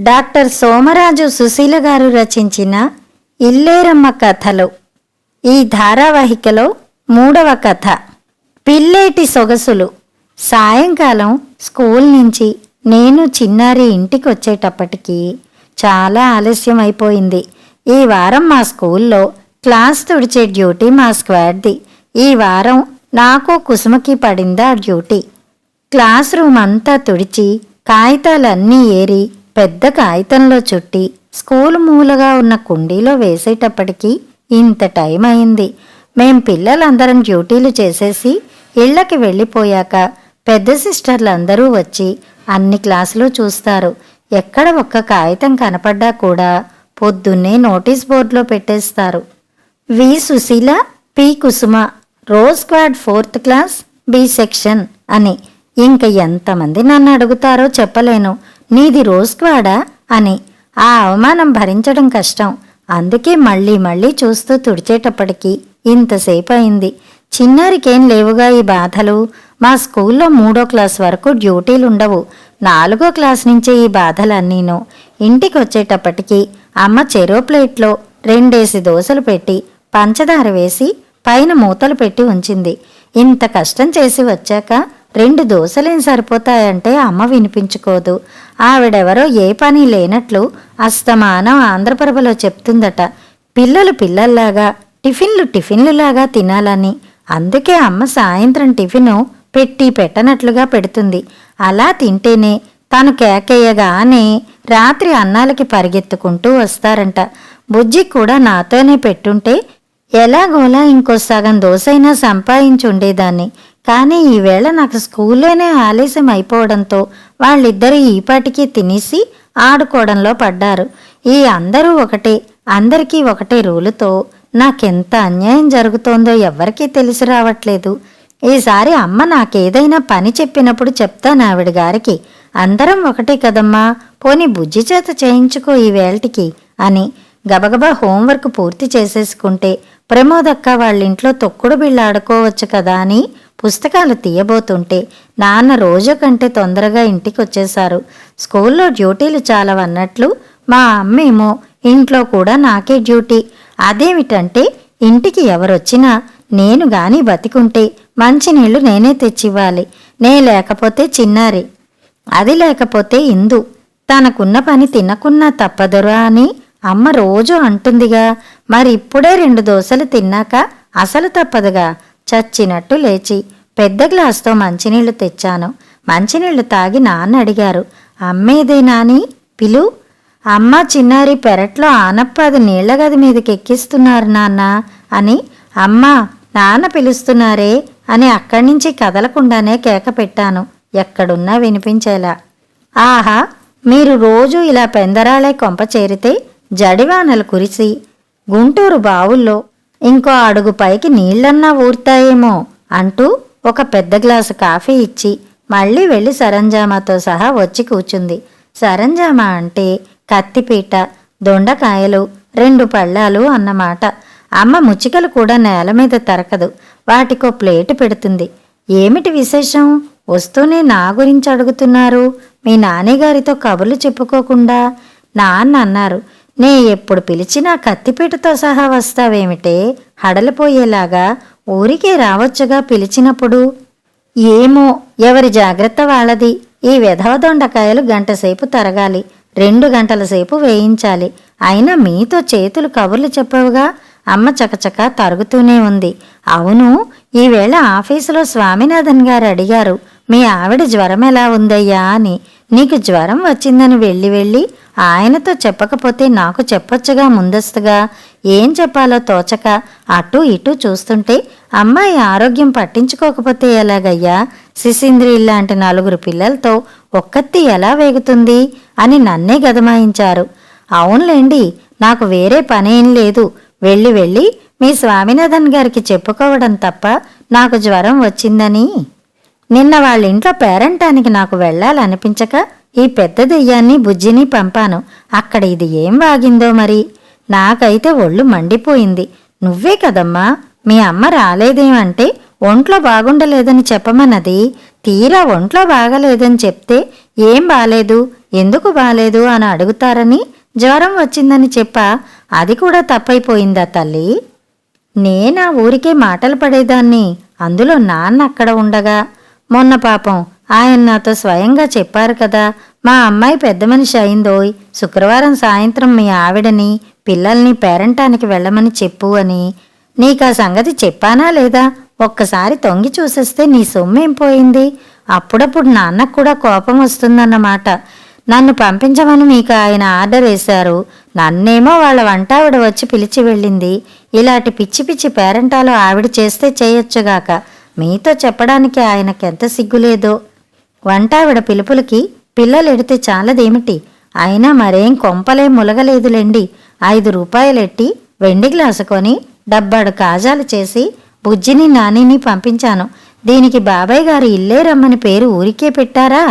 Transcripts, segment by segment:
Doctor Somaraju Susheela గారు రచించిన ఇల్లేరమ్మ కథలు. ఈ ధారావాహికలో మూడవ కథ. పిల్లేటి సొగసులు. సాయంకాలం స్కూల్ నుంచి నేను చిన్నారి ఇంటికి వచ్చేటప్పటికి చాలా ఆలస్యం అయిపోయింది ఈ వారం మా స్కూల్లో క్లాస్ తుడిచే డ్యూటీ మా స్క్వాడ్ది. ఈ వారం నాకు కుసుమకి పడిందా డ్యూటీ. క్లాస్ రూమ్ అంతా తుడిచి కాగితాలన్నీ ఏరి పెద్ద కాగితంలో చుట్టి స్కూల్ మూలగా ఉన్న కుండీలో వేసేటప్పటికీ ఇంత టైం అయింది. మేం పిల్లలందరం డ్యూటీలు చేసేసి ఇళ్ళకి వెళ్ళిపోయాక పెద్ద సిస్టర్లందరూ వచ్చి అన్ని క్లాసులు చూస్తారు. ఎక్కడ ఒక్క కాగితం కనపడ్డా కూడా పొద్దున్నే నోటీస్ బోర్డులో పెట్టేస్తారు. V Susheela P Kusuma rose quad fourth class B section అని ఇంక ఎంతమంది నన్ను అడుగుతారో చెప్పలేను. నీది రోజ్ అని. ఆ అవమానం భరించడం కష్టం. అందుకే మళ్ళీ మళ్ళీ చూస్తూ తుడిచేటప్పటికీ ఇంతసేపు అయింది. చిన్నారికేం లేవుగా ఈ బాధలు? మా స్కూల్లో మూడో క్లాస్ వరకు డ్యూటీలుండవు. నాలుగో క్లాస్ నుంచే ఈ బాధలన్నీను. ఇంటికి వచ్చేటప్పటికి అమ్మ చెరో ప్లేట్లో రెండేసి దోశలు పెట్టి పంచదార వేసి పైన మూతలు పెట్టి ఉంచింది. ఇంత కష్టం చేసి వచ్చాక రెండు దోశలేం సరిపోతాయంటే అమ్మ వినిపించుకోదు. ఆవిడెవరో ఏ పని లేనట్లు అస్తమానం ఆంధ్రప్రభలో చెప్తుందట. పిల్లలు పిల్లల్లాగా టిఫిన్లు టిఫిన్లులాగా తినాలని. అందుకే అమ్మ సాయంత్రం టిఫిను పెట్టి పెట్టనట్లుగా పెడుతుంది. అలా తింటేనే తను కేకేయగానే రాత్రి అన్నాలకి పరిగెత్తుకుంటూ వస్తారంట. బుజ్జి కూడా నాతోనే పెట్టుంటే ఎలాగోలా ఇంకో సగం దోసైనా సంపాదించుండేదాన్ని. కానీ ఈవేళ నాకు స్కూల్లోనే ఆలస్యం అయిపోవడంతో వాళ్ళిద్దరూ ఈపాటికి తినేసి ఆడుకోవడంలో పడ్డారు. ఈ అందరూ ఒకటే అందరికీ ఒకటే రూలుతో నాకెంత అన్యాయం జరుగుతోందో ఎవ్వరికీ తెలిసి రావట్లేదు. ఈసారి అమ్మ నాకేదైనా పని చెప్పినప్పుడు చెప్తాను ఆవిడ గారికి. అందరం ఒకటే కదమ్మా పోని బుజ్జి చేత చేయించుకో ఈ వేళటికి అని గబగబా హోంవర్క్ పూర్తి చేసేసుకుంటే ప్రమోదక్క వాళ్ళింట్లో తొక్కుడు బిళ్ళ ఆడుకోవచ్చు కదా అని పుస్తకాలు తీయబోతుంటే నాన్న రోజు కంటే తొందరగా ఇంటికి వచ్చేశారు స్కూల్లో డ్యూటీలు చాలవన్నట్లు మా అమ్మేమో ఇంట్లో కూడా నాకే డ్యూటీ. అదేమిటంటే ఇంటికి ఎవరొచ్చినా నేను గాని బతికుంటే మంచినీళ్ళు నేనే తెచ్చివ్వాలి. నే లేకపోతే చిన్నారి. అది లేకపోతే ఇందు. తనకున్న పని తినకున్నా తప్పదురా అని అమ్మ రోజు అంటుందిగా. మరి ఇప్పుడే రెండు దోశలు తిన్నాక అసలు తప్పదుగా. చచ్చినట్టు లేచి పెద్ద గ్లాస్తో మంచినీళ్ళు తెచ్చాను. మంచినీళ్ళు తాగి నాన్న అడిగారు అమ్మేదే నాని? పిలు. అమ్మ చిన్నారి పెరట్లో ఆనప్పది నీళ్ళ గది మీదకి ఎక్కిస్తున్నారు నాన్న అని అమ్మా నాన్న పిలుస్తున్నారే అని అక్కడి నుంచి కదలకుండానే కేక పెట్టాను ఎక్కడున్నా వినిపించేలా. ఆహా మీరు రోజు ఇలా పెందరాలే కొంప చేరితే జడివానలు కురిసి గుంటూరు బావుల్లో ఇంకో అడుగు పైకి నీళ్ళన్నా ఊరుతాయేమో అంటూ ఒక పెద్ద గ్లాసు కాఫీ ఇచ్చి మళ్ళీ వెళ్ళి సరంజామాతో సహా వచ్చి కూర్చుంది. సరంజామా అంటే కత్తిపీట దొండకాయలు రెండు పళ్ళాలు అన్నమాట. అమ్మ ముచ్చికలు కూడా నేల మీద తరకదు. వాటికో ప్లేటు పెడుతుంది. ఏమిటి విశేషం? వస్తూనే నా గురించి అడుగుతున్నారు. మీ నాన్నగారితో కబుర్లు చెప్పుకోకుండా. నాన్న అన్నారు నే ఎప్పుడు పిలిచినా కత్తిపీటతో సహా వస్తావేమిటే? హడలిపోయేలాగా ఊరికే రావచ్చుగా పిలిచినప్పుడు. ఏమో ఎవరి జాగ్రత్త వాళ్ళది. ఈ వెధవ దొండకాయలు గంటసేపు తరగాలి రెండు గంటల సేపు వేయించాలి. అయినా మీతో చేతులు కబుర్లు చెప్పవుగా? అమ్మ చకచక తరుగుతూనే ఉంది. అవును ఈవేళ ఆఫీసులో స్వామినాథన్ గారు అడిగారు మీ ఆవిడ జ్వరం ఎలా ఉందయ్యా అని. నీకు జ్వరం వచ్చిందని వెళ్ళి వెళ్ళి ఆయనతో చెప్పకపోతే నాకు చెప్పొచ్చుగా ముందస్తుగా. ఏం చెప్పాలో తోచక అటు ఇటు చూస్తుంటే అమ్మాయి ఆరోగ్యం పట్టించుకోకపోతే ఎలాగయ్యా? శిశీంద్రి లాంటి నలుగురు పిల్లలతో ఒక్కత్తి ఎలా వేగుతుంది అని నన్నే గదమాయించారు. అవునులేండి నాకు వేరే పనేం లేదు. వెళ్ళి వెళ్ళి మీ స్వామినాథన్ గారికి చెప్పుకోవడం తప్ప నాకు జ్వరం వచ్చిందని. నిన్న వాళ్ళ ఇంట్లో పేరంటానికి నాకు వెళ్ళాలనిపించక ఈ పెద్ద దెయ్యాన్ని బుజ్జిని పంపాను. అక్కడ ఇది ఏం వాగిందో మరి? నాకైతే ఒళ్ళు మండిపోయింది. నువ్వే కదమ్మా మీ అమ్మ రాలేదేమంటే ఒంట్లో బాగుండలేదని చెప్పమన్నది. తీరా ఒంట్లో బాగలేదని చెప్తే ఏం బాలేదు? ఎందుకు బాలేదు అని అడుగుతారని జ్వరం వచ్చిందని చెప్పా. అది కూడా తప్పైపోయిందా తల్లి? నేనా ఊరికే మాటలు పడేదాన్ని? అందులో నాన్న అక్కడ ఉండగా మొన్న పాపం ఆయన నాతో స్వయంగా చెప్పారు కదా మా అమ్మాయి పెద్ద మనిషి అయిందోయ్ శుక్రవారం సాయంత్రం మీ ఆవిడని పిల్లల్ని పేరంటానికి వెళ్ళమని చెప్పు అని. నీకా సంగతి చెప్పానా లేదా? ఒక్కసారి తొంగి చూసేస్తే నీ సొమ్మేం పోయింది? అప్పుడప్పుడు నాన్నకు కూడా కోపం వస్తుందన్నమాట. నన్ను పంపించమని మీకు ఆయన ఆర్డర్ వేశారు. నన్నేమో వాళ్ళ వంటావిడ వచ్చి పిలిచి వెళ్ళింది. ఇలాంటి పిచ్చి పిచ్చి పేరెంటాలు ఆవిడ చేస్తే చేయొచ్చుగాక మీతో చెప్పడానికి ఆయనకెంత సిగ్గులేదో. వంటావిడ పిలుపులకి పిల్లలు ఎడితే చాలదేమిటి? అయినా మరేం కొంపలే ములగలేదులేండి. ఐదు రూపాయలెట్టి వెండి గ్లాసు కొని డబ్బాడు కాజాలు చేసి బుజ్జిని నానిని పంపించాను. దీనికి బాబాయ్ గారు ఇల్లే రమ్మని పేరు ఊరికే పెట్టారా?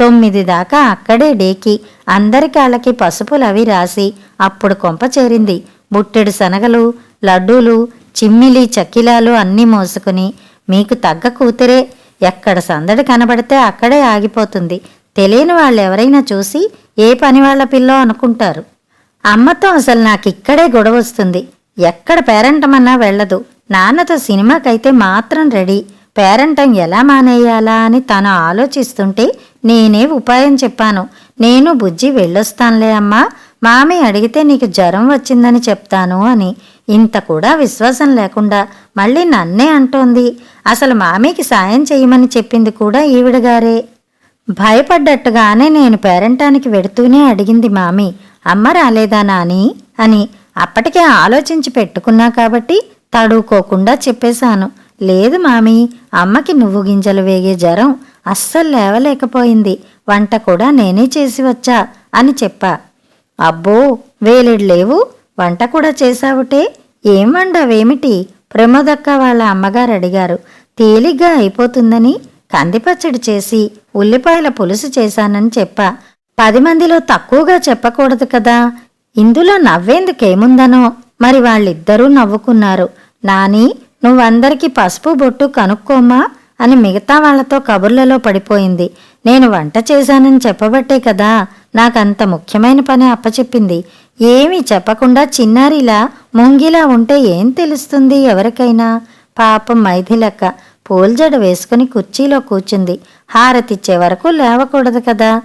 తొమ్మిది దాకా అక్కడే డేకి అందరి కాళ్ళకి పసుపులు అవి రాసి అప్పుడు కొంప చేరింది. బుట్టెడు శనగలు లడ్డూలు చిమ్మిలి చక్కిలాలు అన్నీ మోసుకుని మీకు తగ్గ కూతురే. ఎక్కడ సందడి కనబడితే అక్కడే ఆగిపోతుంది. తెలియని వాళ్ళు ఎవరైనా చూసి ఏ పని వాళ్ళ పిల్లో అనుకుంటారు. అమ్మతో అసలు నాకు ఇక్కడే గొడవ వస్తుంది. ఎక్కడ పేరంటమన్నా వెళ్ళదు. నాన్నతో సినిమాకైతే మాత్రం రెడీ. పేరంటం ఎలా మానేయాలా అని తను ఆలోచిస్తుంటే నేనే ఉపాయం చెప్పాను. నేను బుజ్జి వెళ్ళొస్తానులే అమ్మా. మామి అడిగితే నీకు జ్వరం వచ్చిందని చెప్తాను అని. ఇంత కూడా విశ్వాసం లేకుండా మళ్ళీ నన్నే అంటోంది. అసలు మామీకి సాయం చేయమని చెప్పింది కూడా ఈవిడగారే భయపడ్డట్టుగానే నేను పేరంటానికి వెడుతూనే అడిగింది మామి. అమ్మ రాలేదా నాని? అని అప్పటికే ఆలోచించి పెట్టుకున్నా కాబట్టి తడుకోకుండా చెప్పేశాను. లేదు మామి అమ్మకి నువ్వు గింజలు వేగే జ్వరం అస్సలు లేవలేకపోయింది. వంట కూడా నేనే చేసి వచ్చా అని చెప్పా. అబ్బో వేలిడు లేవు. వంట కూడా చేశావుటే? ఏం వండావేమిటి? ప్రమోదక్క వాళ్ళ అమ్మగారు అడిగారు. తేలిగ్గా అయిపోతుందని కందిపచ్చడి చేసి ఉల్లిపాయల పులుసు చేశానని చెప్పా. పది మందిలో తక్కువగా చెప్పకూడదు కదా. ఇందులో నవ్వేందుకేముందనో. మరి వాళ్ళిద్దరూ నవ్వుకున్నారు. నాని నువ్వందరికీ పసుపు బొట్టు కనుక్కోమ్మా అని మిగతా వాళ్ళతో కబుర్లలో పడిపోయింది. నేను వంట చేశానని చెప్పబట్టే కదా నాకంత ముఖ్యమైన పని అప్పచెప్పింది. ఏమీ చెప్పకుండా చిన్నారిలా ముంగిలా ఉంటే ఏం తెలుస్తుంది ఎవరికైనా? పాపం మైథిలక్క పూల్జడ వేసుకుని కుర్చీలో కూర్చుంది. హారతిచ్చే వరకు లేవకూడదు కదా?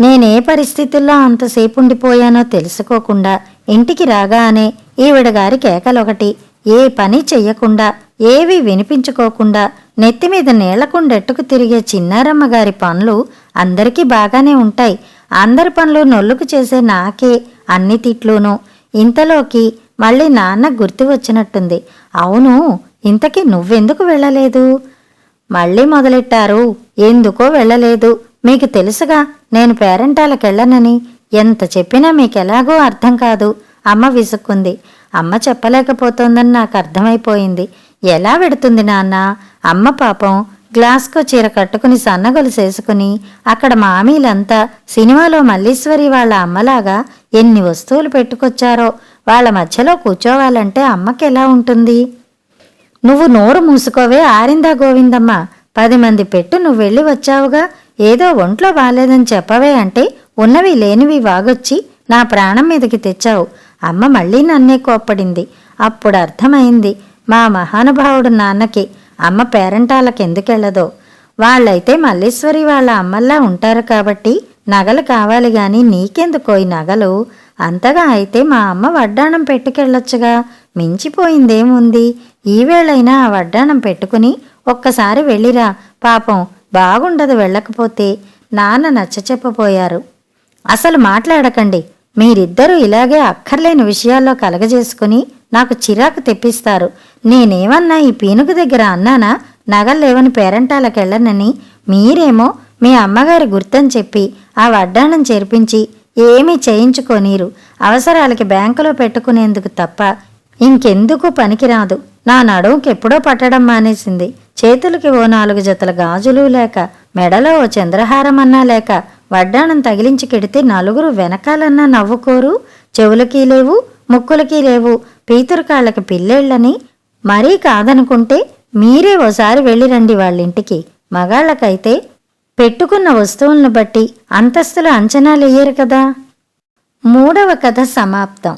నేనే పరిస్థితుల్లో అంతసేపు ఉండిపోయానో తెలుసుకోకుండా ఇంటికి రాగానే ఈవిడ గారి కేకలొకటి. ఏ పని చెయ్యకుండా ఏవి వినిపించుకోకుండా నెత్తిమీద నీళ్ళకుండెట్టుకు తిరిగే చిన్నారమ్మ గారి పనులు అందరికీ బాగానే ఉంటాయి. అందరి పనులు నొల్లుకు చేసే నాకే అన్ని ఇంతలోకి మళ్ళీ నాన్న గుర్తు వచ్చినట్టుంది. అవును ఇంతకీ నువ్వెందుకు వెళ్ళలేదు? మళ్ళీ మొదలెట్టారు? ఎందుకో వెళ్ళలేదు. మీకు తెలుసుగా నేను పేరెంటాలకెళ్ళనని. ఎంత చెప్పినా మీకెలాగో అర్థం కాదు. అమ్మ విసుక్కుంది. అమ్మ చెప్పలేకపోతోందని నాకు అర్థమైపోయింది. ఎలా పెడుతుంది నాన్న? అమ్మ పాపం గ్లాస్కో చీర కట్టుకుని సన్నగొలుసేసుకుని అక్కడ మామీలంతా సినిమాలో మల్లీశ్వరి వాళ్ళ అమ్మలాగా ఎన్ని వస్తువులు పెట్టుకొచ్చారో వాళ్ళ మధ్యలో కూర్చోవాలంటే అమ్మకెలా ఉంటుంది? నువ్వు నోరు మూసుకోవే ఆరిందా గోవిందమ్మ. పది మంది పెట్టు నువ్వు వెళ్ళి వచ్చావుగా. ఏదో ఒంట్లో బాలేదని చెప్పవే అంటే ఉన్నవి లేనివి వాగొచ్చి నా ప్రాణం మీదకి తెచ్చావు. అమ్మ మళ్ళీ నన్నే కోప్పడింది. అప్పుడు అర్థమైంది. మా మహానుభావుడు నాన్నకి అమ్మ పేరంటాలకెందుకెళ్ళదో వాళ్ళైతే మల్లేశ్వరి వాళ్ళ అమ్మల్లా ఉంటారు కాబట్టి నగలు కావాలి గాని నీకెందుకోయి నగలు? అంతగా అయితే మా అమ్మ వడ్డాణం పెట్టుకెళ్ళొచ్చుగా. మించిపోయిందేముంది? ఈవేళైనా ఆ వడ్డాణం పెట్టుకుని ఒక్కసారి వెళ్ళిరా. పాపం బాగుండదు వెళ్ళకపోతే నాన్న నచ్చచెప్పపోయారు అసలు మాట్లాడకండి. మీరిద్దరూ ఇలాగే అక్కర్లేని విషయాల్లో కలగజేసుకుని నాకు చిరాకు తెప్పిస్తారు. నేనేమన్నా ఈ పీనుకు దగ్గర అన్నానా? నగల్లేవని పేరంటాలకెళ్ళనని. మీరేమో మీ అమ్మగారి గుర్తని చెప్పి ఆ వడ్డాణం చేర్పించి ఏమీ చేయించుకోనీరు. అవసరాలకి బ్యాంకులో పెట్టుకునేందుకు తప్ప ఇంకెందుకు పనికిరాదు. నా నడుముకి పట్టడం మానేసింది. చేతులకి ఓ నాలుగు జతల గాజులు లేక మెడలో ఓ చంద్రహారం అన్నా లేక వడ్డాణం తగిలించి కెడితే నలుగురు వెనకాలన్నా నవ్వుకోరు? చెవులకి లేవు ముక్కులకి లేవు పీతురు కాళ్ళకి పిల్లేళ్ళని మరీ కాదనుకుంటే మీరే ఓసారి వెళ్ళిరండి వాళ్ళింటికి. మగాళ్ళకైతే పెట్టుకున్న వస్తువులను బట్టి అంతస్తులు అంచనాలేయరు కదా. మూడవ కథ సమాప్తం.